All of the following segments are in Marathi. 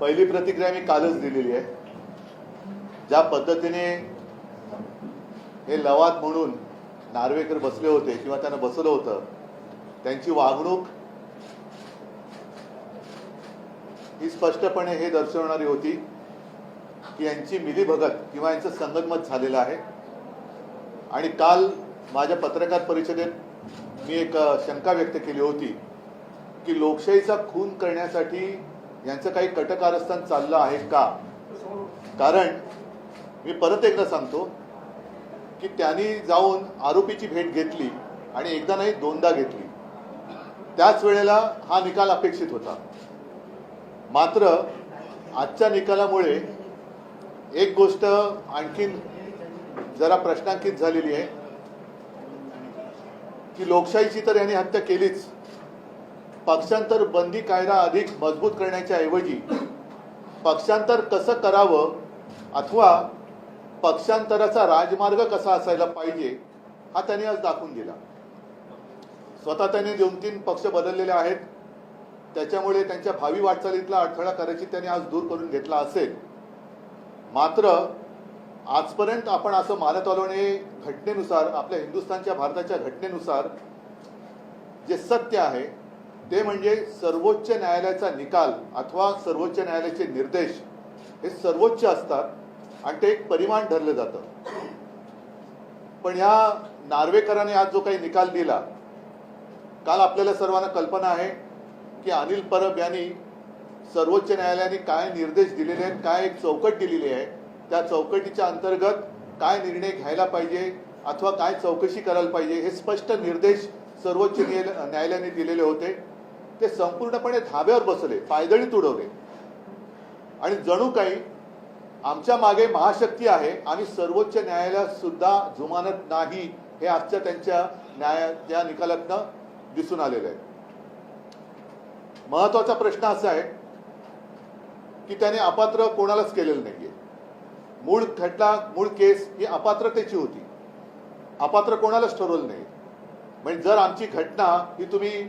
पहिली प्रतिक्रिया मी कालच दिलेली आहे. ज्या पद्धतीने हे लवाद म्हणून नार्वेकर बसले होते किंवा त्यांना बसवलं होतं त्यांची वागणूक ही स्पष्टपणे हे दर्शवणारी होती की यांची मिलीभगत किंवा यांचं संगनमत झालेलं आहे. आणि काल माझ्या पत्रकार परिषदेत मी एक शंका व्यक्त केली होती की लोकशाहीचा खून करण्यासाठी यांचं काही कटकारस्थान चाललं आहे का? कारण मी परत एकदा सांगतो की त्यांनी जाऊन आरोपीची भेट घेतली आणि एकदा नाही दोनदा घेतली. त्याच वेळेला हा निकाल अपेक्षित होता. मात्र आजच्या निकालामुळे एक गोष्ट आणखीन जरा प्रश्नांकित झालेली आहे की लोकशाहीची तर यांनी हत्या केलीच. पक्षांतर बंदी कायदा अधिक मजबूत करण्याच्या ऐवजी पक्षांतर कसं करावं अथवा पक्षांतराचा राजमार्ग कसा असायला पाहिजे हा त्यांनी आज दाखवून दिला. स्वतः त्यांनी दोन तीन पक्ष बदललेले आहेत. त्याच्यामुळे त्यांच्या भावी वाटचालीतला अडथळा करायची त्यांनी आज दूर करून घेतला असेल. मात्र आजपर्यंत आपण असं मानत आलो आणि घटनेनुसार आपल्या हिंदुस्थानच्या भारताच्या घटनेनुसार जे सत्य आहे ते म्हणजे सर्वोच्च न्यायालयाचा निकाल अथवा सर्वोच्च न्यायालयाचे निर्देश हे सर्वोच्च असतात आणि ते एक परिमाण ठरलं जातं. पण ह्या नार्वेकरांनी आज जो काही निकाल दिला काल आपल्याला सर्वांना कल्पना आहे की अनिल परब यांनी सर्वोच्च न्यायालयाने काय निर्देश दिलेले आहेत काय एक चौकट दिलेली आहे त्या चौकटीच्या अंतर्गत काय निर्णय घ्यायला पाहिजे अथवा काय चौकशी करायला पाहिजे हे स्पष्ट निर्देश सर्वोच्च न्यायालयाने दिलेले होते. ते संपूर्णपणे धाब्यावर बसले पायदळी तुडवले. आणि जणू काही आमच्या मागे महाशक्ती आहे आम्ही सर्वोच्च न्यायालयात सुद्धा जुमानत नाही हे आजच्या त्यांच्या न्याया त्या निकालातनं दिसून आलेलं आहे. महत्त्वाचा प्रश्न असा आहे की त्याने अपात्र कोणालाच केलेलं नाहीये. मूळ खटला मूळ केस ही अपात्रतेची होती. अपात्र कोणालाच ठरवलं नाही. म्हणजे जर आमची घटना ही तुम्ही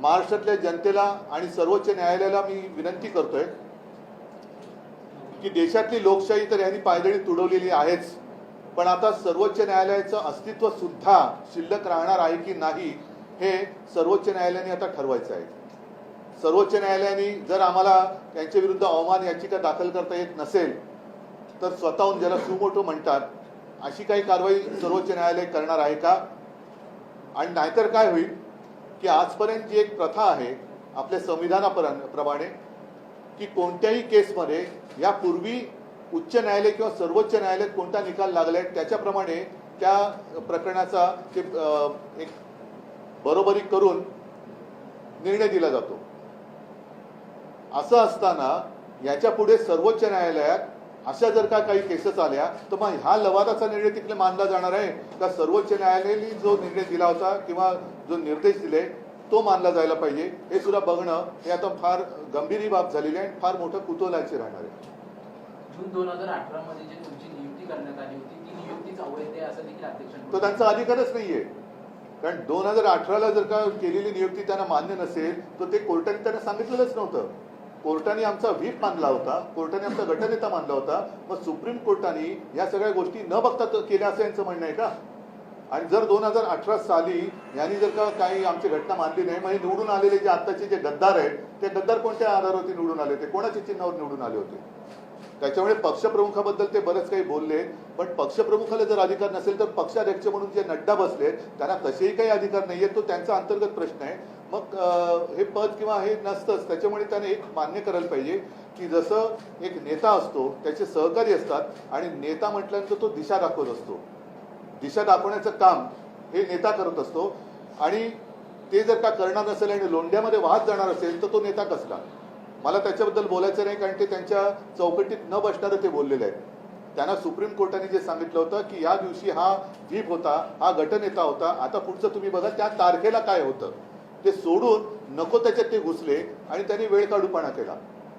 महाराष्ट्रातल्या जनतेला आणि सर्वोच्च न्यायालयाला मी विनंती करतोय की देशातली लोकशाही तर यांनी पायदळी तुडवलेली आहेच पण आता सर्वोच्च न्यायालयाचं अस्तित्व सुद्धा शिल्लक राहणार आहे की नाही हे सर्वोच्च न्यायालयाने आता ठरवायचं आहे. सर्वोच्च न्यायालयाने जर आम्हाला त्यांच्या विरुद्ध अवमान याचिका दाखल करता येत नसेल तर स्वतःहून ज्याला सुमोटो म्हणतात अशी काही कारवाई सर्वोच्च न्यायालय करणार आहे का? आणि नाहीतर काय होईल? की आजपर्यंत जी एक प्रथा आहे आपल्या संविधानाप्रमाणे प्रमाणे की कोणत्याही केसमध्ये यापूर्वी उच्च न्यायालय किंवा सर्वोच्च न्यायालयात कोणता निकाल लागलाय त्याच्याप्रमाणे त्या प्रकरणाचा ते एक बरोबरी करून निर्णय दिला जातो. असं असताना याच्यापुढे सर्वोच्च न्यायालयात अशा जर का काही केसेस आल्या तर मग ह्या लवादाचा निर्णय तिकडे मानला जाणार आहे. का सर्वोच्च न्यायालयाने जो निर्णय दिला होता किंवा जो निर्देश दिले तो मानला जायला पाहिजे. हे सुद्धा बघणं हे आता फार गंभीर बाब झालेली आहे आणि फार मोठं कुतूहलाची राहणार आहे. जून दोन हजार अठरा मध्ये जी तुमची नियुक्ती करण्यात आली होती ती नियुक्तीच अवैध आहे असं देखील अध्यक्षांनी तो त्यांचा अधिकारच नाहीये. कारण दोन हजार अठराला जर का केलेली नियुक्ती त्यांना मान्य नसेल तर ते कोर्टाने त्यांना सांगितलेलंच नव्हतं. कोर्टाने आमचा व्हीप मानला होता कोर्टाने आमचा गटनेता मानला होता. मग सुप्रीम कोर्टाने या सगळ्या गोष्टी न बघता केल्या असं यांचं म्हणणं आहे का? आणि जर दोन हजार अठरा साली यांनी जर का काही आमची घटना मानली नाही म्हणजे निवडून आलेले जे आत्ताचे जे गद्दार आहेत ते गद्दार कोणत्या आधारावरती निवडून आले? होते कोणाच्या चिन्हावर निवडून आले होते? त्याच्यामुळे पक्षप्रमुखाबद्दल ते बरंच काही बोलले पण पक्षप्रमुखाला जर अधिकार नसेल तर पक्षाध्यक्ष म्हणून जे नड्डा बसले त्यांना तसेही काही अधिकार नाहीये तो त्यांचा अंतर्गत प्रश्न आहे. मग हे पद किंवा हे नसतंच त्याच्यामुळे त्याने एक मान्य करायला पाहिजे की जसं एक नेता असतो त्याचे सहकारी असतात आणि नेता म्हटल्यानंतर तो दिशा दाखवत असतो. दिशा दाखवण्याचं काम हे नेता करत असतो. आणि ते जर का करणार नसेल आणि लोंढ्यामध्ये वाहत जाणार असेल तर तो नेता कसला? मला त्याच्याबद्दल बोलायचं नाही कारण ते त्यांच्या चौकटीत न बसणारं ते बोललेले आहेत. त्यांना सुप्रीम कोर्टाने जे सांगितलं होतं की या दिवशी हा व्हीप होता हा गटनेता होता आता पुढचं तुम्ही बघा त्या तारखेला काय होतं? ते सोडून नको त्याच्यात ते घुसले आणि त्यांनी वेळ काढूपणा केला.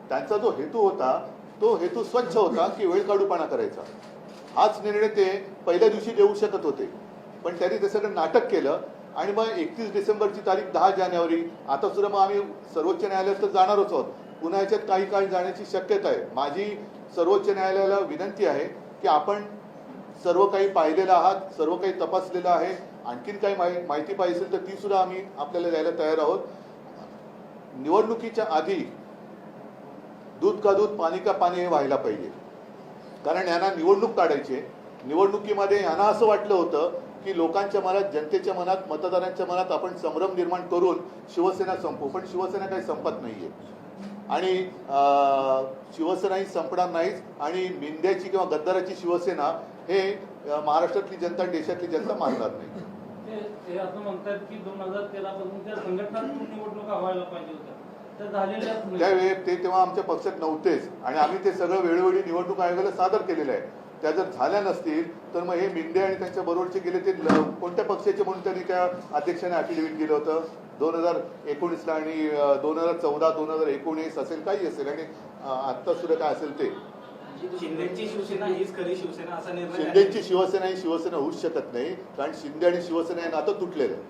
त्यांचा जो हेतू होता तो हेतू स्वच्छ होता की वेळ काढूपणा करायचा. हाच निर्णय ते पहिल्या दिवशी देऊ शकत होते. पण त्यांनी ते सगळं नाटक केलं आणि मग एकतीस डिसेंबरची तारीख दहा जानेवारी. आता सुद्धा मग आम्ही सर्वोच्च न्यायालयात तर जाणारच आहोत. पुन्हा याच्यात काही काळ जाण्याची शक्यता आहे. माझी सर्वोच्च न्यायालयाला विनंती आहे की आपण सर्व काही पाहिलेलं आहात सर्व काही तपासलेलं आहे. आणखीन काही माहि- माहिती पाहिजे असेल तर ती सुद्धा आम्ही आपल्याला द्यायला तयार आहोत. निवडणुकीच्या आधी दूध का दूध पाणी का पाणी हे व्हायला पाहिजे. कारण यांना निवडणूक काढायची आहे. निवडणुकीमध्ये यांना असं वाटलं होतं की लोकांच्या मनात जनतेच्या मनात मतदारांच्या मनात आपण संभ्रम निर्माण करून शिवसेना संपू. पण शिवसेना काही संपत नाहीये. आणि शिवसेनाही संपणार नाहीच आणि मिंद्याची किंवा गद्दाराची शिवसेना हे महाराष्ट्रातली जनता देशातली जनता मानणार नाही. ते असं म्हणतात की दोन हजार तेरा पासून त्या संघटनात्मक निवडणुका व्हायला पाहिजे होत्या. नाही त्यावेळी ते तेव्हा आमच्या पक्षात नव्हतेच. आणि आम्ही ते सगळं वेळोवेळी निवडणूक आयोगाला सादर केलेलं आहे. त्या जर झाल्या नसतील तर मग हे मिंदे आणि त्यांच्या बरोबरचे गेले ते कोणत्या पक्षाचे म्हणून त्यांनी त्या अध्यक्षाने अफिडेव्हिट दिलं होतं? दोन हजार एकोणीसला आणि दोन हजार चौदा दोन हजार एकोणीस असेल काही असेल. आणि आत्ता सुद्धा काय असेल ते? शिंदेची शिवसेना हीच खरी शिवसेना असा निर्णय. शिंदेची शिवसेना ही शिवसेना होऊच शकत नाही. कारण शिंदे आणि शिवसेना हे नातं तुटलेलं आहे.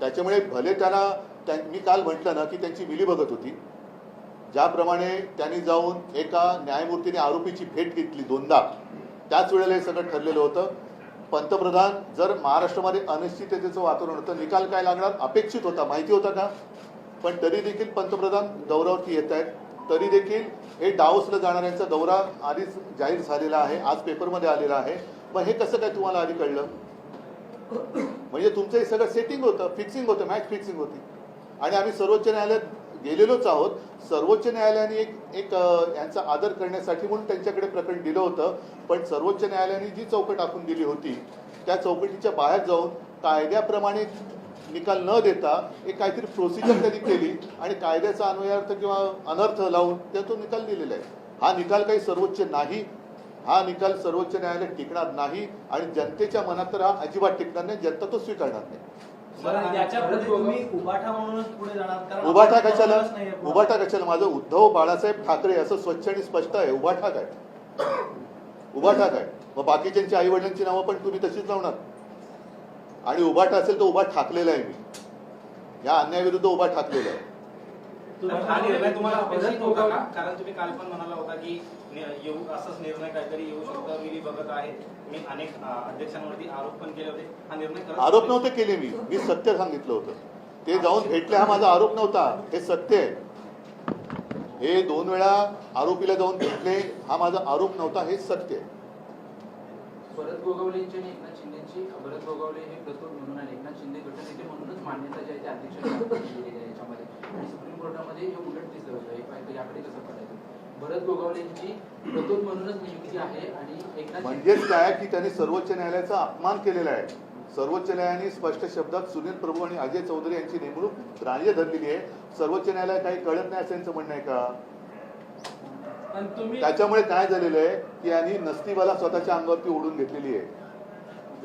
त्याच्यामुळे भले त्यांना त्या- मी काल म्हटलं ना की त्यांची मिलीभगत होती. ज्याप्रमाणे त्यांनी जाऊन एका न्यायमूर्तीने आरोपीची भेट घेतली दोनदा. त्याच वेळेला हे सगळं ठरलेलं होतं. पंतप्रधान जर महाराष्ट्रामध्ये अनिश्चिततेचं वातावरण होतं निकाल काय लागणार? अपेक्षित होता. माहिती होता का? पण तरी देखील पंतप्रधान दौऱ्यावरती येत आहेत. तरी देखील हे डावसला जाणाऱ्यांचा दौरा आधीच जाहीर झालेला आहे. आज पेपरमध्ये आलेला आहे. मग हे कसं काय तुम्हाला आधी कळलं? म्हणजे तुमचं हे सगळं सेटिंग होतं फिक्सिंग होतं मॅच फिक्सिंग होती. आणि आम्ही सर्वोच्च न्यायालयात गेलेलोच आहोत. सर्वोच्च न्यायालयाने एक एक यांचा आदर करण्यासाठी म्हणून त्यांच्याकडे प्रकरण दिलं होतं. पण सर्वोच्च न्यायालयाने जी चौकट आखून दिली होती त्या चौकटीच्या बाहेर जाऊन कायद्याप्रमाणे निकाल न देता एक काहीतरी प्रोसिजर त्यांनी केली आणि कायद्याचा अन्वयार्थ किंवा अनर्थ लावून त्या तो निकाल दिलेला आहे. हा निकाल काही सर्वोच्च नाही. हा निकाल सर्वोच्च न्यायालय टिकणार नाही आणि जनतेच्या मनात तर हा अजिबात टिकणार नाही जनता तो स्वीकारणार नाही. उभाठा कशाला. उभाठा कशाला? माझं उद्धव बाळासाहेब ठाकरे असं स्वच्छ आणि स्पष्ट आहे. उभाठा काय? उभाठा काय? मग बाकीच्यांची आई वडिलांची नावं पण तुम्ही तशीच लावणार. आणि उभाठा असेल तर उभा ठाकलेला आहे मी. या अन्यायाविरुद्ध उभा ठाकलेला आहे. कारण तुम्ही काल पण म्हणाला होता की नि- येऊ असाच निर्णय काहीतरी येऊ शकतो. मी बघत आहे. मी अनेक अध्यक्षांवरती आरोप पण केले होते. हा निर्णय आरोप नव्हते केले मी. मी सत्य सांगितलं होतं. ते जाऊन भेटले हा माझा आरोप नव्हता. हे सत्य आहे. हे दोन वेळा आरोपीला जाऊन भेटले हा माझा आरोप नव्हता. हे सत्य आहे. भरत गोगावलेंची आणि एकनाथ शिंदेची भरत गोगावले हे म्हणून आणि एकनाथ शिंदे गटनेते म्हणूनच मान्यता जी आहे ते अध्यक्षांनी याच्यामध्ये. आणि सुप्रीम कोर्टामध्ये हे उलट दिसलं होतं. हे पाहिजे याकडे कसं पडायचं? भरत गोगावलेंची प्रतोद म्हणूनच नियुक्ती आहे आणि एकनाथ म्हणजेच काय की त्यांनी सर्वोच्च न्यायालयाचा अपमान केलेला आहे. सर्वोच्च न्यायालयाने स्पष्ट शब्दात सुनील प्रभू आणि अजय चौधरी यांची नेमणूक ग्राह्य धरलेली आहे. सर्वोच्च न्यायालय काही कळत नाही असं यांचं म्हणणं आहे का? त्याच्यामुळे काय झालेलं आहे की यांनी नसतीवाला स्वतःच्या अंगावरती ओढून घेतलेली आहे.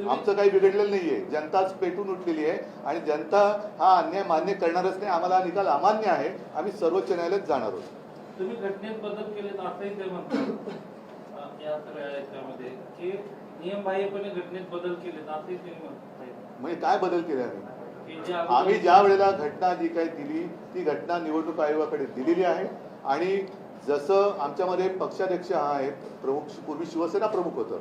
आमचं काही बिघडलेलं नाहीये. जनताच पेटून उठलेली आहे आणि जनता हा अन्याय मान्य करणारच नाही. आम्हाला हा निकाल अमान्य आहे. आम्ही सर्वोच्च न्यायालयात जाणार आहोत. तुम्ही घटनेत बदल केलेत असंही ते म्हणतात. या सगळ्या याच्यामध्ये की नियमबाह्यपणे घटनेत बदल केलेत असंही ते म्हणतात. म्हणजे काय बदल केले आम्ही? आम्ही ज्या वेळेला घटना जी काही दिली ती घटना निवडणूक आयोगाकडे दिलेली आहे. आणि जसं आमच्यामध्ये पक्षाध्यक्ष हा आहे प्रमुख पूर्वी शिवसेना प्रमुख होतं.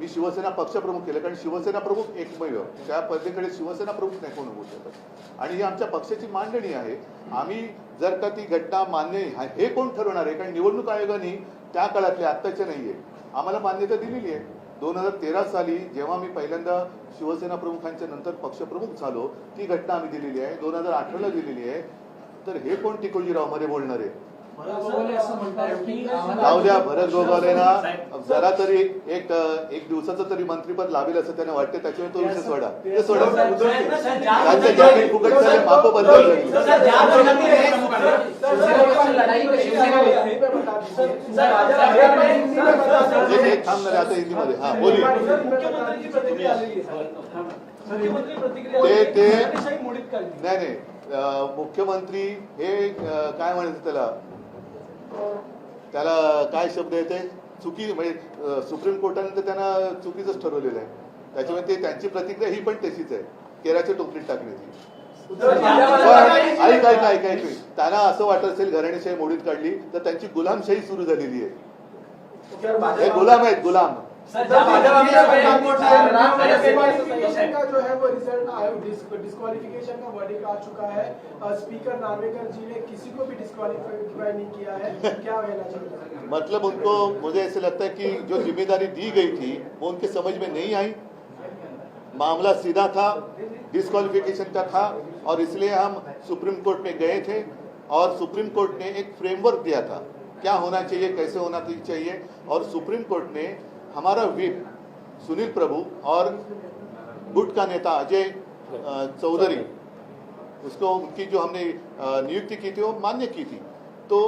मी शिवसेना पक्षप्रमुख केलं कारण शिवसेना प्रमुख एकमेव. त्या पद्धतीकडे शिवसेना प्रमुख नाही कोण होऊ शकत. आणि ही आमच्या पक्षाची मांडणी आहे. आम्ही जर का ती घटना मान्य हे कोण ठरवणार आहे? कारण निवडणूक आयोगाने त्या काळातले आत्ताच्या नाही आहे आम्हाला मान्यता दिलेली आहे. दोन हजार तेरा साली जेव्हा मी पहिल्यांदा शिवसेना प्रमुखांच्या नंतर पक्षप्रमुख झालो ती घटना आम्ही दिलेली आहे. दोन हजार अठराला दिलेली आहे. तर हे कोण टिकोजीरावमध्ये बोलणार आहे? जाऊ द्या भरत गोगावलेना जरा तरी एक एक दिवसाचं तरी मंत्रीपद लाभेल असं त्यांना वाटते त्याच्यावर तो विषय सोडा ते सोडा फुकट झाले माप बंद झाली शिवसेना पक्ष लढाई का शिवसेना एक एक थांब ना रे, आता हिंदीमध्ये हा बोली मुख्यमंत्र्यांची प्रतिक्रिया आलेली आहे मुख्यमंत्री प्रतिक्रिया ते- ते- नाही नाही मुख्यमंत्री हे काय म्हणायचं त्याला त्याला काय शब्द येते? चुकी म्हणजे सुप्रीम कोर्टाने तर त्यांना चुकीचंच ठरवलेलं आहे. त्याच्यामुळे ते त्यांची प्रतिक्रिया ही पण तशीच आहे. केराच्या टोपलीत टाकण्याची ऐक ऐक ऐक ऐक. त्यांना असं वाटत असेल घराणेशाही मोडीत काढली तर त्यांची गुलामशाही सुरू झालेली आहे. हे गुलाम आहेत गुलाम. डिस्क्वालिफिकेशन का जो है वो रिज़ल्ट आया डिस्क्वालिफिकेशन का वर्डिक आ चुका है। स्पीकर नार्वेकर जी ने किसी को भी डिस्क्वालीफाई नहीं किया है। क्या कहना चाहते हैं मतलब उनको मुझे ऐसे लगता है कि जो ज़िम्मेदारी दी गई थी वो उनके समझ में नहीं आई। मामला सीधा था डिस्क्वालिफिकेशन का था और इसलिए हम सुप्रीम कोर्ट में गए थे और सुप्रीम कोर्ट ने एक फ्रेमवर्क दिया था। क्या होना चाहिए कैसे होना चाहिए और सुप्रीम कोर्ट ने हमारा विप सुनील प्रभु और गुट का नेता अजय चौधरी, उसको उनकी जो हमने नियुक्ति की थी, वो मान्य की थी। तो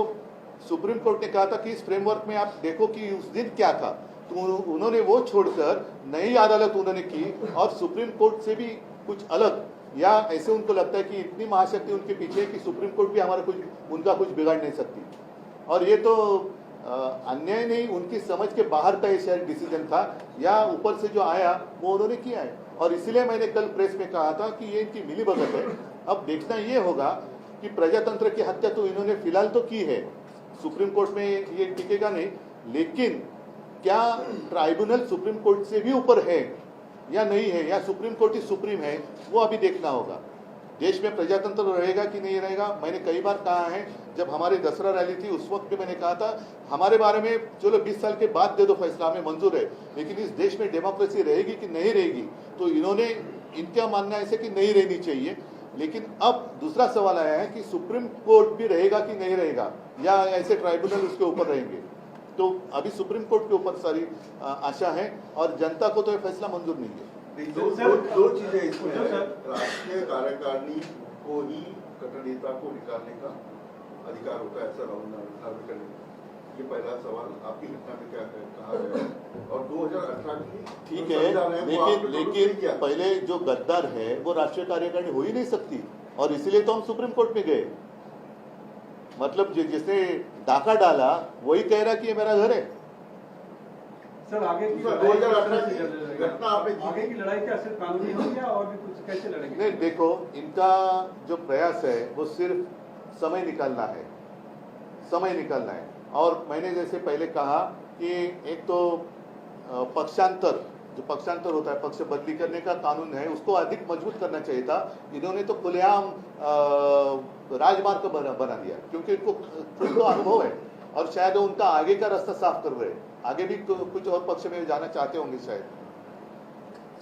सुप्रीम कोर्ट ने कहा था कि इस फ्रेमवर्क में आप देखो कि उस दिन क्या था। तो उन्होंने वो छोड़कर नई अदालत उन्होंने की और सुप्रीम कोर्ट से भी कुछ अलग, या ऐसे उनको लगता है कि इतनी महाशक्ति उनके पीछे है कि सुप्रीम कोर्ट भी हमारा कुछ, उनका कुछ बिगाड़ नहीं सकती। और ये तो अन्याय नहीं, उनकी समझ के बाहर का ये शायद डिसीज़न था, या ऊपर से जो आया, वो उन्होंने किया है। और इसलिए मैंने कल प्रेस में कहा था कि ये इनकी मिली भगत है। अब देखना ये होगा कि प्रजातंत्र की हत्या तो इन्होंने फ़िलहाल तो की है। सुप्रीम कोर्ट में ये टिकेगा नहीं, लेकिन क्या ट्राइब्यूनल सुप्रीम कोर्ट से भी ऊपर है या नहीं है, या सुप्रीम कोर्ट ही सुप्रीम है, वो अभी देखना होगा। देश में प्रजातंत्र रहेगा कि नहीं रहेगा? मैंने कई बार कहा है, जब हमारी दसरा रैली थी, उस वक्त भी मैंने कहा था, हमारे बारे में चलो 20 साल के बाद दे दो फैसला, हमें मंजूर है। लेकिन इस देश में डेमोक्रेसी रहेगी कि नहीं रहेगी? तो इन्होंने, इनका मानना ऐसे कि नहीं रहनी चाहिए। लेकिन अब दूसरा सवाल आया है कि सुप्रीम कोर्ट भी रहेगा कि नहीं रहेगा? या ऐसे ट्राइब्यूनल उसके ऊपर रहेंगे? तो अभी सुप्रीम कोर्ट के ऊपर सारी आशा है, और जनता को तो ये फैसला मंजूर नहीं है। दो दो दो चीज़ें इसमें राष्ट्रीय कार्यकारिणी को ही कट्टर नेता को निकालने का अधिकार होता है ऐसा राहुल नार्वेकर ने ये पहला सवाल। आपकी घटना में क्या कहा गया और 2018 की ठीक है लेकिन लेकिन पहले जो गद्दार है वो राष्ट्रीय कार्यकारिणी हो ही नहीं सकती। और इसीलिए तो हम सुप्रीम कोर्ट में गए। मतलब जिसने डाका डाला वही कह रहा कि ये मेरा घर है। सर आगे की 2018 कैसे की घटना आपने आगे की लड़ाई क्या सिर्फ़ कानूनी होगी और भी कुछ कैसे लड़ेंगे? नहीं देखो इनका जो प्रयास है वो सिर्फ़ समय निकालना है। समय निकालना है। और मैंने जैसे पहले कहा कि एक तो पक्षांतर जो पक्षांतर होता है पक्ष बदली करने का कानून है उसको अधिक मज़बूत करना चाहिए था। इन्होंने तो खुलेआम राजमार्ग बना बना दिया क्योंकि इनको खुद को अनुभव है। और शायद वो उनका आगे का रास्ता साफ़ कर रहे। हैं आगे भी कुछ और पक्ष में जाना चाहते होंगे शायद।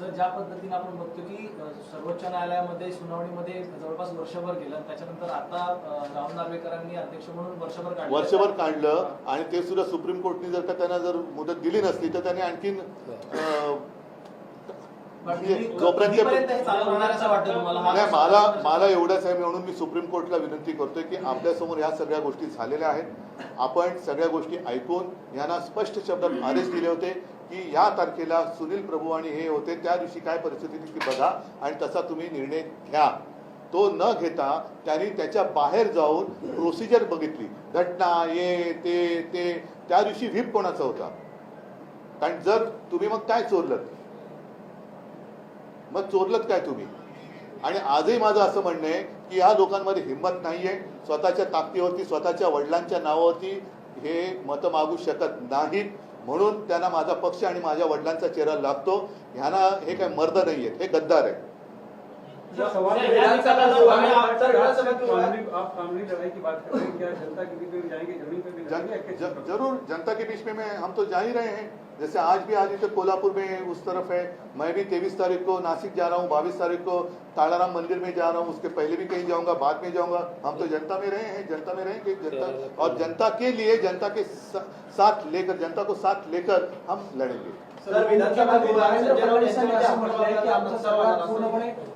तर ज्या पद्धतीने आपण बघतो की सर्वोच्च न्यायालयामध्ये सुनावणीमध्ये जवळपास वर्षभर गेलं त्याच्यानंतर आता राहुल नार्वेकरांनी अध्यक्ष म्हणून वर्षभर काढलं. वर्षभर काढलं आणि ते सुद्धा सुप्रीम कोर्टने जर का त्यांना जर मुदत दिली नसती तर त्याने आणखीन अं, पण म्हणजे तुम्ही- जोपर्यंत नाही मला मला एवढंच आहे म्हणून मी सुप्रीम कोर्टला विनंती करतोय की आपल्यासमोर ह्या सगळ्या गोष्टी झालेल्या आहेत. आपण सगळ्या गोष्टी ऐकून यांना स्पष्ट शब्दात आदेश दिले होते की या तारखेला सुनील प्रभू आणि हे होते त्या दिवशी काय परिस्थिती ती बघा आणि तसा तुम्ही निर्णय घ्या. तो न घेता त्यांनी त्याच्या बाहेर जाऊन प्रोसिजर बघितली. घटना ये ते ते. त्या दिवशी व्हीप कोणाचा होता? कारण जर तुम्ही मग काय चोरलं? मग चोरलत काय तुम्ही? आणि आजही माझं असं म्हणणं आहे की ह्या लोकांमध्ये हिंमत नाहीये. स्वतःच्या ताकदीवरती स्वतःच्या वडिलांच्या नावावरती हे मतं मागू शकत नाहीत. म्हणून त्यांना माझा पक्ष आणि माझ्या वडिलांचा चेहरा लागतो. ह्यांना हे काय मर्द नाही आहेत. हे गद्दार आहे ये है हैं या? जरूर जनता के बीच में मैं हम तो जा ही रहे हैं। जैसे आज भी आज इधर कोल्हापुर में उस तरफ़ है। मैं भी तेईस तारीख को नासिक जा रहा हूँ बाईस तारीख को तालाराम मंदिर में जा रहा हूँ। उसके पहले भी कहीं जाऊँगा बाद में जाऊँगा। हम तो जनता में रहे हैं जनता में रहेंगे जनता। और जनता के लिए जनता के साथ लेकर जनता को साथ लेकर हम लड़ेंगे।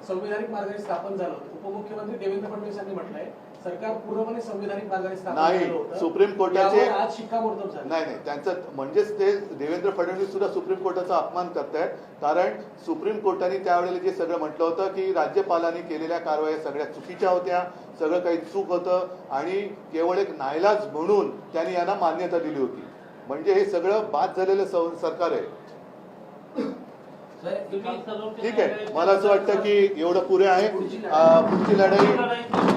संविधानिक मार्गाने स्थापन झालं उपमुख्यमंत्री देवेंद्र म्हटलंय सरकार पूर्णपणे संविधानिक मार्गाने नाही. सुप्रीम कोर्टाचे- आज शिक्कामोर्तब झालं. नाही नाही त्यांचं म्हणजेच ते देवेंद्र फडणवीस सुद्धा सुप्रीम कोर्टाचा अपमान करतायत. कारण सुप्रीम कोर्टाने त्यावेळेला जे सगळं म्हटलं होतं की राज्यपालांनी केलेल्या कारवाया सगळ्या चुकीच्या होत्या सगळं काही चूक होतं आणि केवळ एक नायलाज म्हणून त्यांनी यांना मान्यता दिली होती. म्हणजे हे सगळं बाद झालेलं सरकार आहे. ठीक आहे. मला असं वाटतं की एवढं पुरे आहे. पुढची लढाई.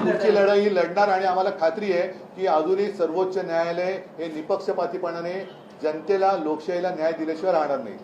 पुढची लढाई ही लढणार आणि आम्हाला खात्री आहे की अजूनही सर्वोच्च न्यायालय हे निपक्षपातीपणाने जनतेला लोकशाहीला न्याय दिल्याशिवाय राहणार नाही.